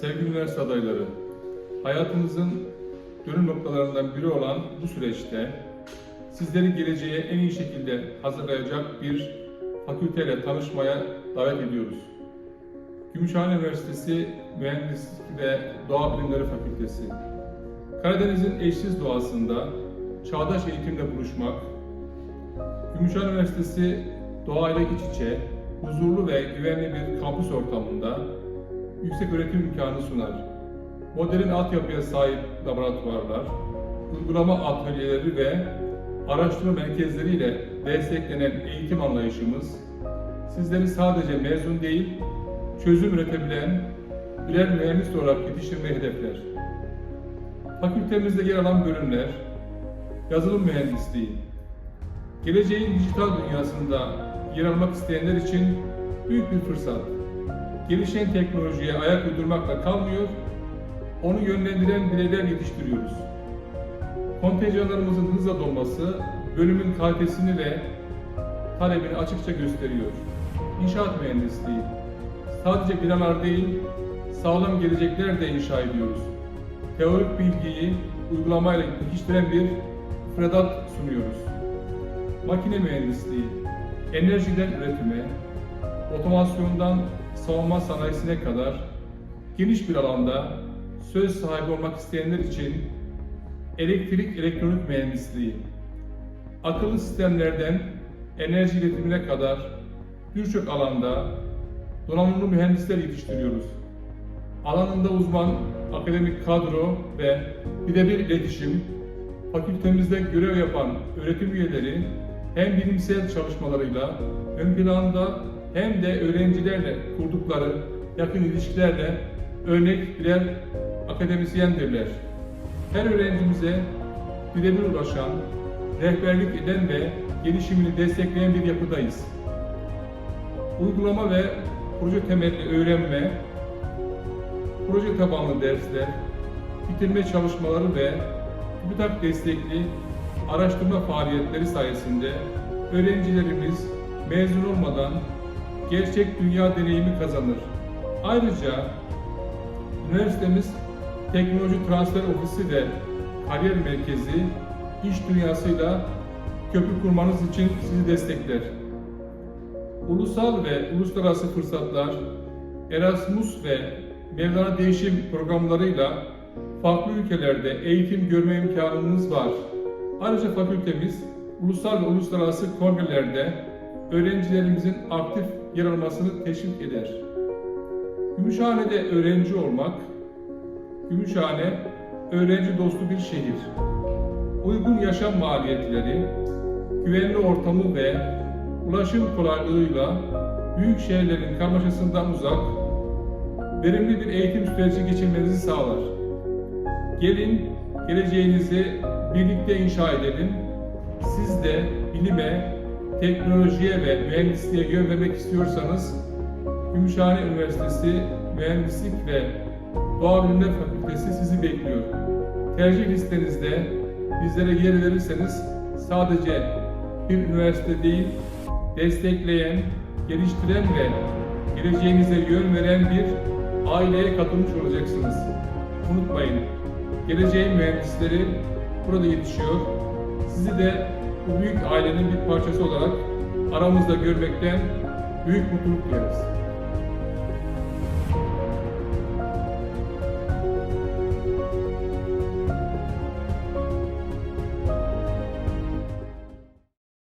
sevgili üniversite adayları, hayatınızın dönüm noktalarından biri olan bu süreçte sizleri geleceğe en iyi şekilde hazırlayacak bir fakülteyle tanışmaya davet ediyoruz. Gümüşhane Üniversitesi Mühendislik ve Doğa Bilimleri Fakültesi. Karadeniz'in eşsiz doğasında çağdaş eğitimle buluşmak, Gümüşhane Üniversitesi doğayla iç içe, huzurlu ve güvenli bir kampüs ortamında yüksek öğretim imkanı sunar. Modern altyapıya sahip laboratuvarlar, uygulama atölyeleri ve araştırma merkezleriyle desteklenen eğitim anlayışımız, sizleri sadece mezun değil, çözüm üretebilen birer mühendis olarak yetiştirmeyi hedefler. Fakültemizde yer alan bölümler, yazılım mühendisliği, geleceğin dijital dünyasında yer almak isteyenler için büyük bir fırsat. Gelişen teknolojiye ayak uydurmakla kalmıyor, onu yönlendiren bireyler yetiştiriyoruz. Kontenjanlarımızın hızla dolması bölümün kalitesini ve talebini açıkça gösteriyor. İnşaat mühendisliği sadece binalar değil, sağlam gelecekler de inşa ediyoruz. Teorik bilgiyi uygulamayla pekiştiren bir müfredat sunuyoruz. Makine mühendisliği, enerjiden üretime, otomasyondan savunma sanayisine kadar geniş bir alanda söz sahibi olmak isteyenler için elektrik elektronik mühendisliği, akıllı sistemlerden enerji iletimine kadar birçok alanda donanımlı mühendisler yetiştiriyoruz. Alanında uzman akademik kadro ve birebir iletişim, fakültemizde görev yapan öğretim üyeleri hem bilimsel çalışmalarıyla ön planda hem de öğrencilerle kurdukları yakın ilişkilerle örnek birer akademisyendirler. Her öğrencimize birebir ulaşan, rehberlik eden ve gelişimini destekleyen bir yapıdayız. Uygulama ve proje temelli öğrenme, proje tabanlı dersler, bitirme çalışmaları ve TÜBİTAK destekli araştırma faaliyetleri sayesinde öğrencilerimiz mezun olmadan gerçek dünya deneyimi kazanır. Ayrıca üniversitemiz Teknoloji Transfer Ofisi ve Kariyer Merkezi iş dünyasıyla köprü kurmanız için sizi destekler. Ulusal ve uluslararası fırsatlar, Erasmus ve Mevlana Değişim programlarıyla farklı ülkelerde eğitim görme imkanınız var. Ayrıca fakültemiz ulusal ve uluslararası kongrelerde öğrencilerimizin aktif yer almasını teşvik eder. Gümüşhane'de öğrenci olmak, Gümüşhane öğrenci dostu bir şehir. Uygun yaşam maliyetleri, güvenli ortamı ve ulaşım kolaylığıyla büyük şehirlerin karmaşasından uzak, verimli bir eğitim süreci geçirmenizi sağlar. Gelin, geleceğinizi birlikte inşa edelim. Siz de bilime, teknolojiye ve mühendisliğe yön vermek istiyorsanız, Gümüşhane Üniversitesi Mühendislik ve Doğa Bilimler Fakültesi sizi bekliyor. Tercih listenizde bizlere yer verirseniz sadece bir üniversite değil, destekleyen, geliştiren ve geleceğinize yön veren bir aileye katılmış olacaksınız. Unutmayın, geleceğin mühendisleri burada yetişiyor. Sizi de bu büyük ailenin bir parçası olarak aramızda görmekten büyük mutluluk duyarız.